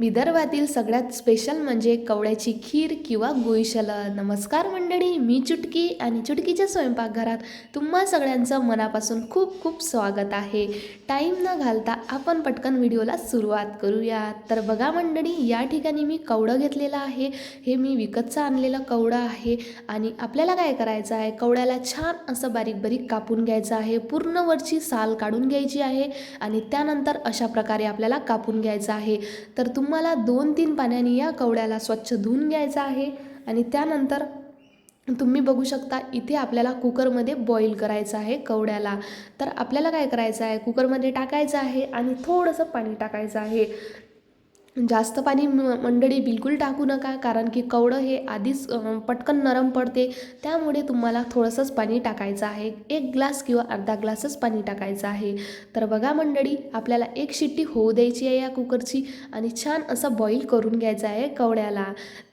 विदर्भातील सगळ्यात स्पेशल म्हणजे कवड्याची खीर किंवा गुईशल नमस्कार मंडळी मी चुटकी आणि चुटकीच्या स्वयंपाकघरात तुम्हा सगळ्यांचं मनापासून खूप खूप स्वागत आहे. टाईम न घालता आपण पटकन व्हिडिओला सुरुवात करूया तर बघा मंडळी या ठिकाणी मी कवडं घेतलेलं आहे. हे मी विकतचं आणलेलं कवडं आहे. आणि आपल्याला काय करायचं आहे? कवड्याला छान असं बारीक बारीक कापून घ्यायचं आहे. पूर्ण वरची साल काढून घ्यायची आहे. आणि त्यानंतर अशा प्रकारे आपल्याला कापून घ्यायचं आहे. तर तुम तुम्हाला दोन तीन पाण्याने या कवड्याला स्वच्छ धुवून घ्यायचं आहे आणि त्यानंतर तुम्ही बघू शकता इथे आपल्याला कुकरमध्ये बॉईल करायचं आहे कवड्याला. तर आपल्याला काय करायचं आहे? कुकरमध्ये टाकायचं आहे आणि थोडंसं पाणी टाकायचं आहे. जास्त पाणी म मंडळी बिलकुल टाकू नका कारण की कवडं हे आधीच पटकन नरम पडते. त्यामुळे तुम्हाला थोडंसंच पाणी टाकायचं आहे. एक ग्लास किंवा अर्धा ग्लासच पाणी टाकायचं आहे. तर बघा मंडळी आपल्याला एक शिट्टी होऊ द्यायची आहे या कुकरची आणि छान असं बॉईल करून घ्यायचं आहे कवड्याला.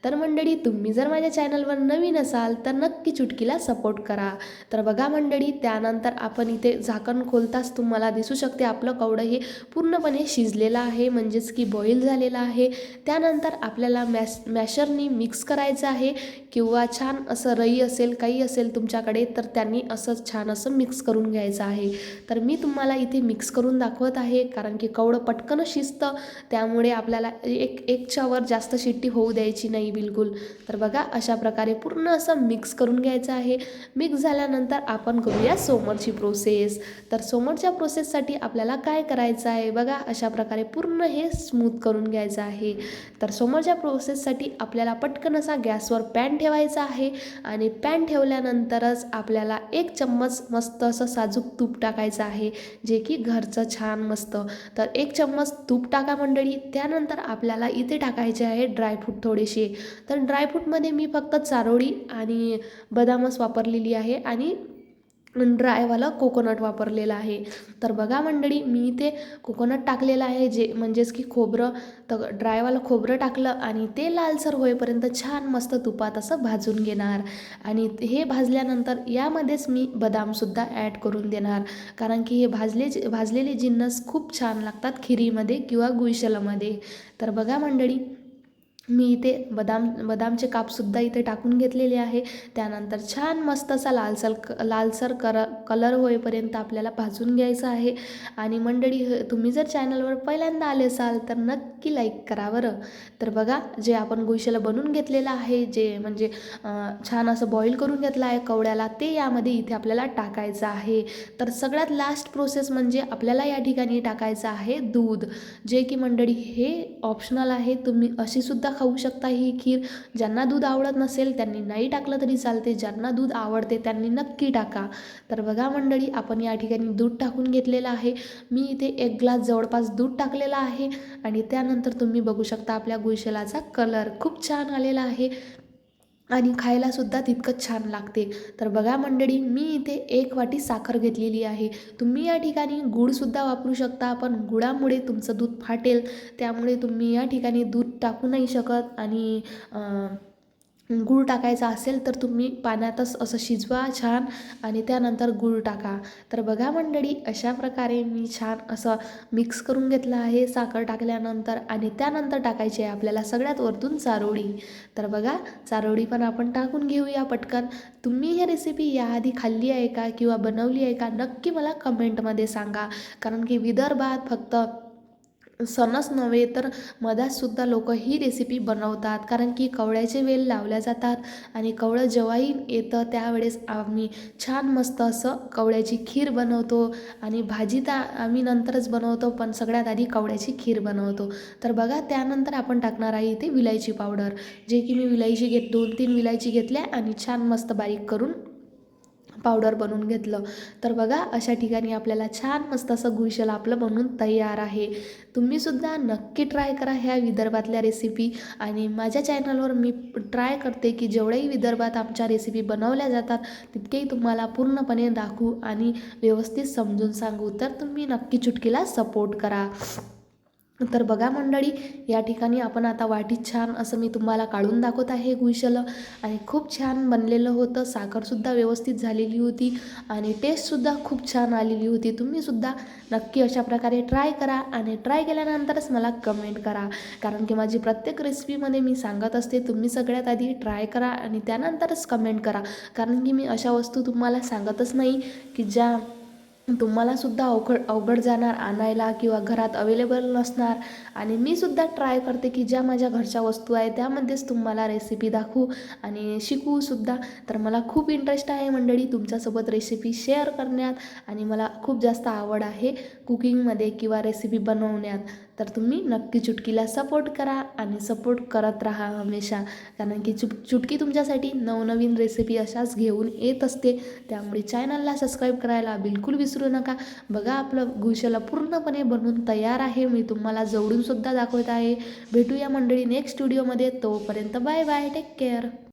तर मंडळी तुम्ही जर माझ्या चॅनलवर नवीन असाल तर नक्की चुटकीला सपोर्ट करा. तर बघा मंडळी त्यानंतर आपण इथे झाकण खोलताच तुम्हाला दिसू शकते. आपलं कवडं हे पूर्णपणे शिजलेलं आहे. म्हणजेच की बॉईल झाले झालेलं आहे. त्यानंतर आपल्याला मॅश मॅशरनी मिक्स करायचं आहे. किंवा छान असं रई असेल काही असेल तुमच्याकडे तर त्यांनी असं छान असं मिक्स करून घ्यायचं आहे. तर मी तुम्हाला इथे मिक्स करून दाखवत आहे कारण की कवडं पटकन शिजतं. त्यामुळे आपल्याला एक एकच्यावर जास्त शिट्टी होऊ द्यायची नाही बिलकुल. तर बघा अशा प्रकारे पूर्ण असं मिक्स करून घ्यायचं आहे. मिक्स झाल्यानंतर आपण करूया सोमरची प्रोसेस. तर सोमरच्या प्रोसेससाठी आपल्याला काय करायचं आहे? बघा अशा प्रकारे पूर्ण हे स्मूथ करून घ्या घ्यायचा आहे. तर समोरच्या प्रोसेससाठी आपल्याला पटकन असा गॅसवर पॅन ठेवायचा आहे आणि पॅन ठेवल्यानंतरच आपल्याला एक चम्मच मस्त असं साजूक तूप टाकायचं आहे जे की घरचं छान मस्त. तर एक चम्मच तूप टाका मंडळी. त्यानंतर आपल्याला इथे टाकायचे आहे ड्रायफ्रूट थोडेसे. तर ड्रायफ्रूटमध्ये मी फक्त चारोळी आणि बदामच वापरलेली आहे आणि ड्रायवाला कोकोनट वापरलेलं आहे. तर बघा मंडळी मी इथे कोकोनट टाकलेलं आहे जे म्हणजेच की खोबरं तर ड्रायवालं खोबरं टाकलं आणि ते लालसर होईपर्यंत छान मस्त तुपात असं भाजून घेणार. आणि हे भाजल्यानंतर यामध्येच मी बदामसुद्धा ॲड करून देणार. कारण की हे भाजले भाजलेले जिन्नस खूप छान लागतात खिरीमध्ये किंवा गुळशलामध्ये. तर बघा मंडळी मी इथे बदाम बदामचे कापसुद्धा इथे टाकून घेतलेले आहे. त्यानंतर छान मस्त असा लालसर क लालसर कर कलर होईपर्यंत आपल्याला भाजून घ्यायचं आहे. आणि मंडळी तुम्ही जर चॅनलवर पहिल्यांदा आले असाल तर नक्की लाईक करा बरं. तर बघा जे आपण गुळशेला बनवून घेतलेलं आहे जे म्हणजे छान असं बॉईल करून घेतलं आहे कवड्याला ते यामध्ये इथे आपल्याला टाकायचं आहे. तर सगळ्यात लास्ट प्रोसेस म्हणजे आपल्याला या ठिकाणी टाकायचं आहे दूध. जे की मंडळी हे ऑप्शनल आहे. तुम्ही अशीसुद्धा खाऊ शकता ही खीर. ज्यांना दूध आवडत नसेल त्यांनी नाही टाकलं तरी चालते. ज्यांना दूध आवडते त्यांनी नक्की टाका. तर बघा बघा मंडळी आपण या ठिकाणी दूध टाकून घेतलेलं आहे. मी इथे एक ग्लास जवळपास दूध टाकलेलं आहे आणि त्यानंतर तुम्ही बघू शकता आपल्या गुळशेलाचा कलर खूप छान आलेला आहे आणि खायलासुद्धा तितकंच छान लागते. तर बघा मंडळी मी इथे एक वाटी साखर घेतलेली आहे. तुम्ही या ठिकाणी गूळसुद्धा वापरू शकता पण गुळामुळे तुमचं दूध फाटेल. त्यामुळे तुम्ही या ठिकाणी दूध टाकू नाही शकत आणि गूळ टाकायचा असेल तर तुम्ही पाण्यातच असं शिजवा छान आणि त्यानंतर गूळ टाका. तर बघा मंडळी अशा प्रकारे मी छान असं मिक्स करून घेतलं आहे साखर टाकल्यानंतर आणि त्यानंतर टाकायची आहे आपल्याला सगळ्यात वरतून चारोळी. तर बघा चारोळी पण आपण टाकून घेऊया पटकन. तुम्ही ही रेसिपी याआधी खाल्ली आहे का किंवा बनवली आहे का नक्की मला कमेंटमध्ये सांगा. कारण की विदर्भात फक्त सणच नव्हे तर मधातसुद्धा लोक ही रेसिपी बनवतात. कारण की कवळ्याचे वेल लावल्या जातात आणि कवळं जेव्हाही येतं त्यावेळेस आम्ही छान मस्त असं कवळ्याची खीर बनवतो आणि भाजी तर आम्ही नंतरच बनवतो पण सगळ्यात आधी कवळ्याची खीर बनवतो. तर बघा त्यानंतर आपण टाकणार आहे इथे विलायची पावडर जे की मी विलायची घेत दोन तीन विलायची घेतल्या आणि छान मस्त बारीक करून पावडर बनवून घेतलं. तर बघा अशा ठिकाणी आपल्याला छान मस्त असं गुळशेल आपलं बनवून तयार आहे. तुम्हीसुद्धा नक्की ट्राय करा ह्या विदर्भातल्या रेसिपी आणि माझ्या चॅनलवर मी ट्राय करते की जेवढ्याही विदर्भात आमच्या रेसिपी बनवल्या जातात तितकेही तुम्हाला पूर्णपणे दाखवू आणि व्यवस्थित समजून सांगू. तर तुम्ही नक्की चुटकीला सपोर्ट करा. तर बघा मंडळी या ठिकाणी आपण आता वाटीत छान असं मी तुम्हाला काढून दाखवत आहे गुशलं आणि खूप छान बनलेलं होतं. साखरसुद्धा व्यवस्थित झालेली होती आणि टेस्टसुद्धा खूप छान आलेली होती. तुम्हीसुद्धा नक्की अशा प्रकारे ट्राय करा आणि ट्राय केल्यानंतरच मला कमेंट करा. कारण की माझी प्रत्येक रेसिपीमध्ये मी सांगत असते तुम्ही सगळ्यात आधी ट्राय करा आणि त्यानंतरच कमेंट करा. कारण की मी अशा वस्तू तुम्हाला सांगतच नाही की ज्या तुम्हालासुद्धा अवघड अवघड जाणार आणायला किंवा घरात अवेलेबल नसणार. आणि मी सुद्धा ट्राय करते की ज्या माझ्या घरच्या वस्तू आहे त्यामध्येच तुम्हाला रेसिपी दाखवू आणि शिकवूसुद्धा. तर मला खूप इंटरेस्ट आहे मंडळी तुमच्यासोबत रेसिपी शेअर करण्यात आणि मला खूप जास्त आवड आहे. कुकिंगमध्ये किंवा रेसिपी बनवण्यात तर तुम्ही नक्की चुटकीला सपोर्ट करा आणि सपोर्ट करत राहा हमेशा. कारण की चुट चुटकी तुमच्यासाठी नवनवीन रेसिपी अशाच घेऊन येत असते. त्यामुळे चॅनलला सबस्क्राईब करायला बिलकुल विसरू नका. बघा आपलं घुशाला पूर्णपणे बनवून तयार आहे. मी तुम्हाला जवळूनसुद्धा दाखवत आहे. भेटूया मंडळी नेक्स्ट व्हिडिओमध्ये तोपर्यंत बाय बाय टेक केअर